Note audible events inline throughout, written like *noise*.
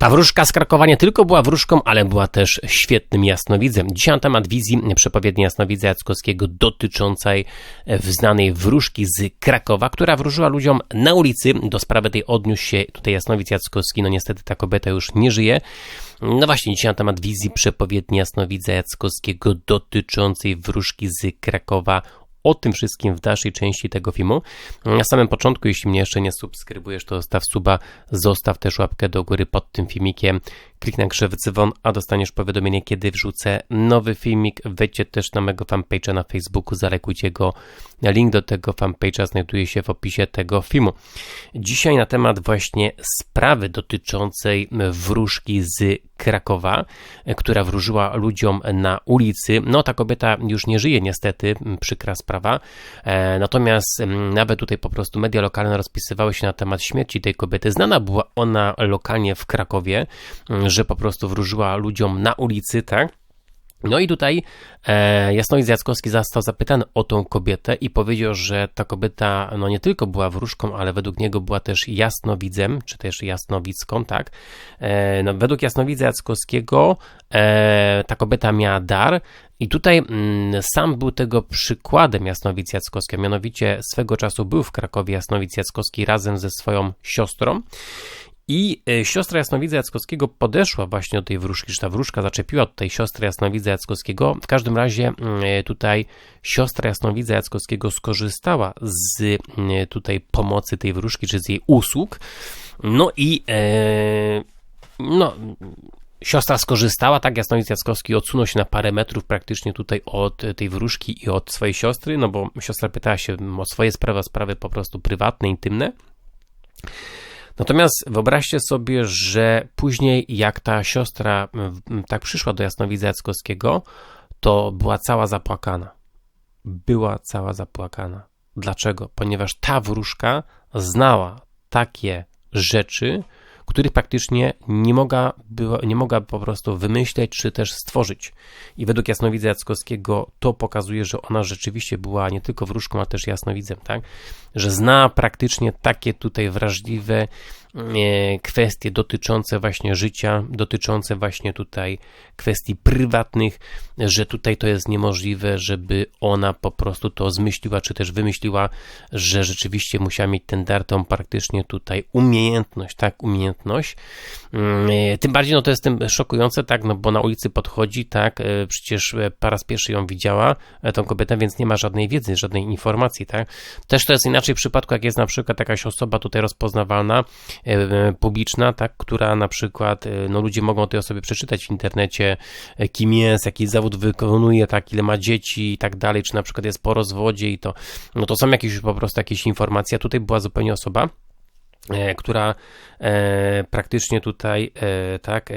Ta wróżka z Krakowa nie tylko była wróżką, ale była też świetnym jasnowidzem. Dzisiaj na temat wizji przepowiedni jasnowidza Jackowskiego dotyczącej znanej wróżki z Krakowa, która wróżyła ludziom na ulicy. Do sprawy tej odniósł się tutaj jasnowic Jackowski. No niestety ta kobieta już nie żyje. No właśnie, dzisiaj na temat wizji przepowiedni jasnowidza Jackowskiego dotyczącej wróżki z Krakowa o tym wszystkim w dalszej części tego filmu. Na samym początku, jeśli mnie jeszcze nie subskrybujesz, to zostaw suba, zostaw też łapkę do góry pod tym filmikiem, kliknij na krzew dzwon, a dostaniesz powiadomienie, kiedy wrzucę nowy filmik. Wejdźcie też na mego fanpage'a na Facebooku, zalekujcie go. Link do tego fanpage'a znajduje się w opisie tego filmu. Dzisiaj na temat właśnie sprawy dotyczącej wróżki z Krakowa, która wróżyła ludziom na ulicy. No, ta kobieta już nie żyje niestety, przykra sprawa. E, natomiast nawet tutaj po prostu media lokalne rozpisywały się na temat śmierci tej kobiety. Znana była ona lokalnie w Krakowie, że po prostu wróżyła ludziom na ulicy, tak? No i tutaj e, Jasnowic Jackowski został zapytany o tą kobietę i powiedział, że ta kobieta no nie tylko była wróżką, ale według niego była też jasnowidzem, czy też jasnowicką, tak? E, no, według Jasnowidza Jackowskiego e, ta kobieta miała dar i tutaj mm, sam był tego przykładem Jasnowic Jackowski, mianowicie swego czasu był w Krakowie Jasnowic Jackowski razem ze swoją siostrą i e, siostra Jasnowidza Jackowskiego podeszła właśnie do tej wróżki, że ta wróżka zaczepiła tutaj siostrę Jasnowidza Jackowskiego. W każdym razie mm, e, tutaj siostra Jasnowidza Jackowskiego skorzystała z mm, tutaj pomocy tej wróżki, czy z jej usług. No i e, no, siostra skorzystała, tak, Jasnowic Jackowski odsunął się na parę metrów praktycznie tutaj od tej wróżki i od swojej siostry, no bo siostra pytała się o swoje sprawy, o sprawy po prostu prywatne, intymne. Natomiast wyobraźcie sobie, że później jak ta siostra tak przyszła do Jasnowidza Jackowskiego, to była cała zapłakana. Była cała zapłakana. Dlaczego? Ponieważ ta wróżka znała takie rzeczy, których praktycznie nie mogła, nie mogła po prostu wymyśleć czy też stworzyć. I według Jasnowidza Jackowskiego to pokazuje, że ona rzeczywiście była nie tylko wróżką, ale też jasnowidzem, tak? Że zna praktycznie takie tutaj wrażliwe kwestie dotyczące właśnie życia, dotyczące właśnie tutaj kwestii prywatnych, że tutaj to jest niemożliwe, żeby ona po prostu to zmyśliła, czy też wymyśliła, że rzeczywiście musiała mieć ten dar, tą praktycznie tutaj umiejętność, tak, umiejętność. Mm, e, tym bardziej, no to jest tym szokujące, tak, no bo na ulicy podchodzi, tak, e, przecież po raz pierwszy ją widziała, tą kobietę, więc nie ma żadnej wiedzy, żadnej informacji, tak. Też to jest inaczej w przypadku, jak jest na przykład jakaś osoba tutaj rozpoznawalna, E, publiczna, tak, która na przykład, e, no ludzie mogą o tej osobie przeczytać w internecie, e, kim jest, jaki zawód wykonuje, tak, ile ma dzieci i tak dalej, czy na przykład jest po rozwodzie i to, no to są jakieś po prostu jakieś informacje, tutaj była zupełnie osoba, która e, praktycznie tutaj, e, tak, e,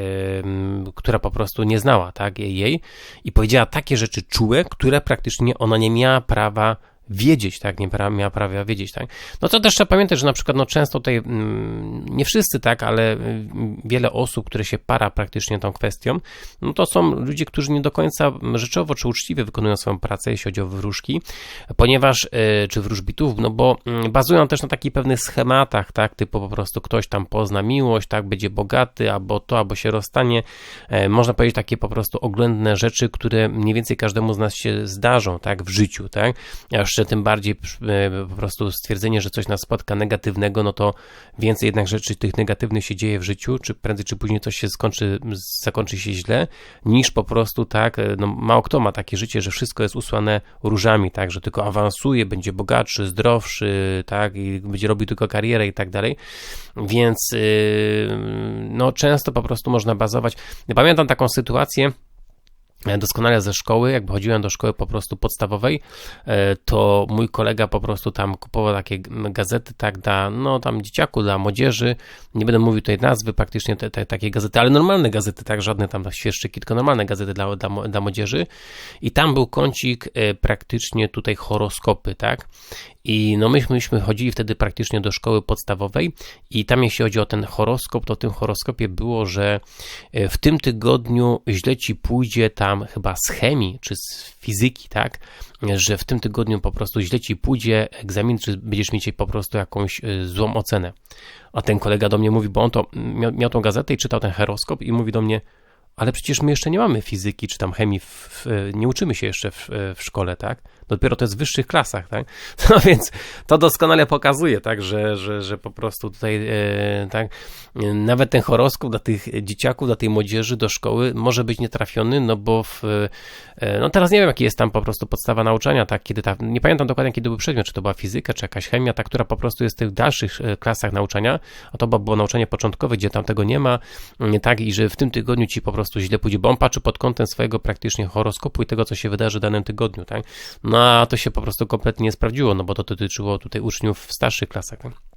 która po prostu nie znała, tak, jej i powiedziała takie rzeczy czułe, które praktycznie ona nie miała prawa wiedzieć, tak, nie pra, miała prawa wiedzieć, tak. No to też trzeba pamiętać, że na przykład, no często tutaj, mm, nie wszyscy, tak, ale y, wiele osób, które się para praktycznie tą kwestią, no to są ludzie, którzy nie do końca rzeczowo czy uczciwie wykonują swoją pracę, jeśli chodzi o wróżki, ponieważ, y, czy wróżbitów, no bo mm, bazują też na takich pewnych schematach, tak, typu po prostu ktoś tam pozna miłość, tak, będzie bogaty, albo to, albo się rozstanie, e, można powiedzieć takie po prostu oględne rzeczy, które mniej więcej każdemu z nas się zdarzą, tak, w życiu, tak, jeszcze tym bardziej e, po prostu stwierdzenie, że coś nas spotka negatywnego, no to więcej jednak rzeczy tych negatywnych się dzieje w życiu, czy prędzej czy później coś się skończy, zakończy się źle, niż po prostu tak, e, no mało kto ma takie życie, że wszystko jest usłane różami, tak, że tylko awansuje, będzie bogatszy, zdrowszy, tak, i będzie robił tylko karierę i tak dalej, więc yy, no często po prostu można bazować. Pamiętam taką sytuację, doskonale ze szkoły, jakby chodziłem do szkoły po prostu podstawowej, e, to mój kolega po prostu tam kupował takie gazety, tak, dla, no tam dzieciaku, dla młodzieży, nie będę mówił tej nazwy, praktycznie te, te, takie gazety, ale normalne gazety, tak, żadne tam świerszczyki, tylko normalne gazety dla, dla, dla młodzieży. I tam był kącik e, praktycznie tutaj horoskopy, tak, I no myśmy, myśmy chodzili wtedy praktycznie do szkoły podstawowej i tam jeśli chodzi o ten horoskop, to w tym horoskopie było, że e, w tym tygodniu źle ci pójdzie tam chyba z chemii czy z fizyki, tak? Że w tym tygodniu po prostu źle ci pójdzie egzamin, czy będziesz mieć po prostu jakąś e, złą ocenę. A ten kolega do mnie mówi, bo on to miał, miał tą gazetę i czytał ten horoskop i mówi do mnie, ale przecież my jeszcze nie mamy fizyki czy tam chemii, w, w, nie uczymy się jeszcze w, w, szkole, tak? Dopiero to jest w wyższych klasach, tak? *laughs* No więc to doskonale pokazuje, tak, że, że, że po prostu tutaj, e, tak, nawet ten horoskop dla tych dzieciaków, dla tej młodzieży do szkoły może być nietrafiony, no bo w, e, no teraz nie wiem, jaki jest tam po prostu podstawa nauczania, tak, kiedy ta, nie pamiętam dokładnie, kiedy był przedmiot, czy to była fizyka, czy jakaś chemia, ta, która po prostu jest w tych dalszych e, klasach nauczania, a to było nauczanie początkowe, gdzie tam tego nie ma, tak, i że w tym tygodniu ci po prostu prostu źle pójdzie, bo on patrzy pod kątem swojego praktycznie horoskopu i tego, co się wydarzy w danym tygodniu, tak? No a to się po prostu kompletnie nie sprawdziło, no bo to dotyczyło tutaj uczniów w starszych klasach. Tak?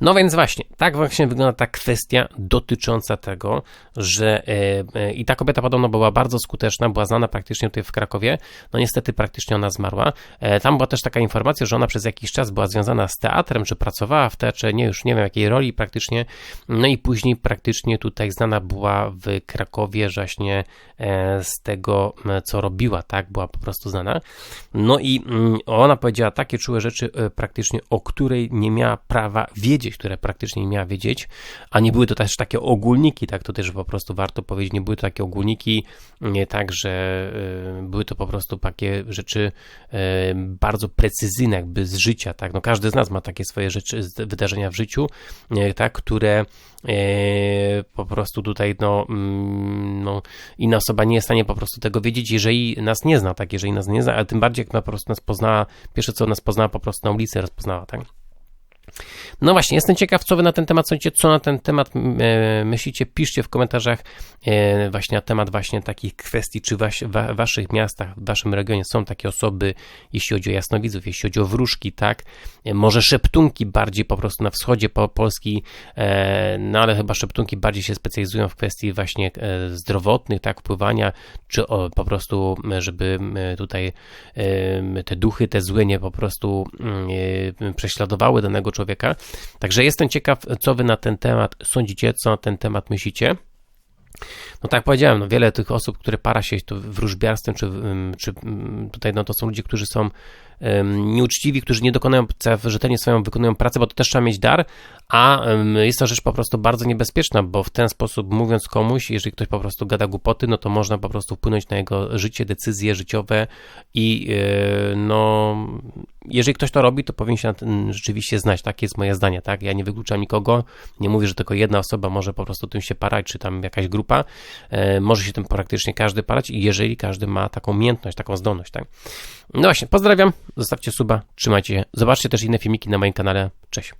No więc właśnie, tak właśnie wygląda ta kwestia dotycząca tego, że e, e, i ta kobieta podobno była bardzo skuteczna, była znana praktycznie tutaj w Krakowie, no niestety praktycznie ona zmarła. E, tam była też taka informacja, że ona przez jakiś czas była związana z teatrem, że pracowała w teatrze, nie już nie wiem jakiej roli praktycznie, no i później praktycznie tutaj znana była w Krakowie właśnie z tego, co robiła, tak, była po prostu znana. No i mm, ona powiedziała takie czułe rzeczy praktycznie, o której nie miała prawa wiedzieć, które praktycznie nie miała wiedzieć, a nie były to też takie ogólniki, tak, to też po prostu warto powiedzieć, nie były to takie ogólniki, nie tak, że y, były to po prostu takie rzeczy y, bardzo precyzyjne, jakby z życia, tak, no każdy z nas ma takie swoje rzeczy, wydarzenia w życiu, tak, które y, po prostu tutaj, no, mm, no, inna osoba nie jest w stanie po prostu tego wiedzieć, jeżeli nas nie zna, tak, jeżeli nas nie zna, ale tym bardziej jak po prostu nas poznała, pierwsze co nas poznała po prostu na ulicy, rozpoznała, tak. No właśnie, jestem ciekaw, co wy na ten temat sądzicie, co na ten temat e, myślicie, piszcie w komentarzach e, właśnie na temat właśnie takich kwestii, czy w waszych miastach, w waszym regionie są takie osoby, jeśli chodzi o jasnowidzów, jeśli chodzi o wróżki, tak, e, może szeptunki bardziej po prostu na wschodzie po Polski, no ale chyba szeptunki bardziej się specjalizują w kwestii właśnie zdrowotnych, tak, wpływania, czy po prostu, żeby tutaj te duchy, te złe nie po prostu prześladowały danego człowieka, Także jestem ciekaw, co wy na ten temat sądzicie, co na ten temat myślicie. No tak powiedziałem, no wiele tych osób, które para się to wróżbiarstwem, czy, czy tutaj no to są ludzie, którzy są nieuczciwi, którzy nie dokonają, rzetelnie swoją wykonują pracę, bo to też trzeba mieć dar, a jest to rzecz po prostu bardzo niebezpieczna, bo w ten sposób mówiąc komuś, jeżeli ktoś po prostu gada głupoty, no to można po prostu wpłynąć na jego życie, decyzje życiowe i e, no jeżeli ktoś to robi, to powinien się rzeczywiście znać. Takie jest moje zdanie, tak? Ja nie wykluczam nikogo, nie mówię, że tylko jedna osoba może po prostu tym się parać, czy tam jakaś grupa. E, może się tym praktycznie każdy parać, jeżeli każdy ma taką umiejętność, taką zdolność, tak? No właśnie, pozdrawiam, zostawcie suba, trzymajcie się. Zobaczcie też inne filmiki na moim kanale. Cześć.